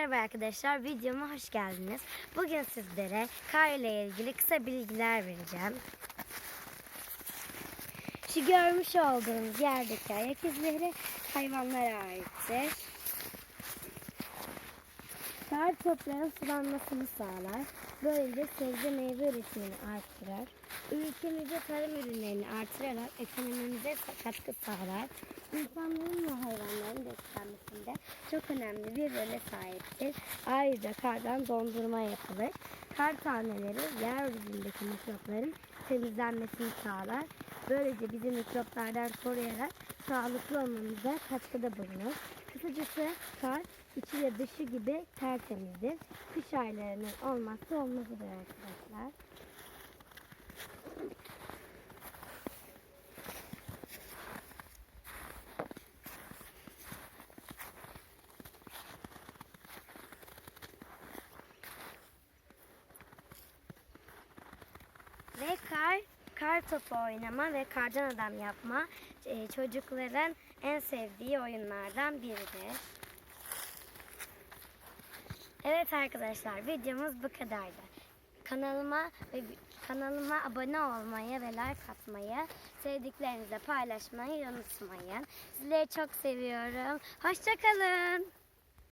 merhaba arkadaşlar. Videoma hoş geldiniz. Bugün sizlere kar ile ilgili kısa bilgiler vereceğim. Şu görmüş olduğunuz yerdeki ayak izleri hayvanlara aittir. Kar toprağın sulanmasını sağlar. Böylece sebze meyve üretimini artırır. Ülkemizde tarım ürünlerini artırarak ekonomimize katkı sağlar. İnsanların ve hayvanların beslenmesinde çok önemli bir role sahiptir. Ayrıca kardan dondurma yapılır. Kar taneleri yeryüzündeki mikropların temizlenmesini sağlar. Böylece bizi mikroplardan koruyarak sağlıklı olmamıza katkıda bulunur. Kısacası kar içi ve dışı gibi tertemizdir. Kış aylarının olmazsa olmazıdır arkadaşlar. Ve kar, kar topu oynama ve kardan adam yapma e, çocukların en sevdiği oyunlardan biridir. Evet arkadaşlar videomuz bu kadardı. Kanalıma ve kanalıma abone olmayı ve like atmayı, sevdiklerinizle paylaşmayı unutmayın. Sizleri çok seviyorum. Hoşçakalın.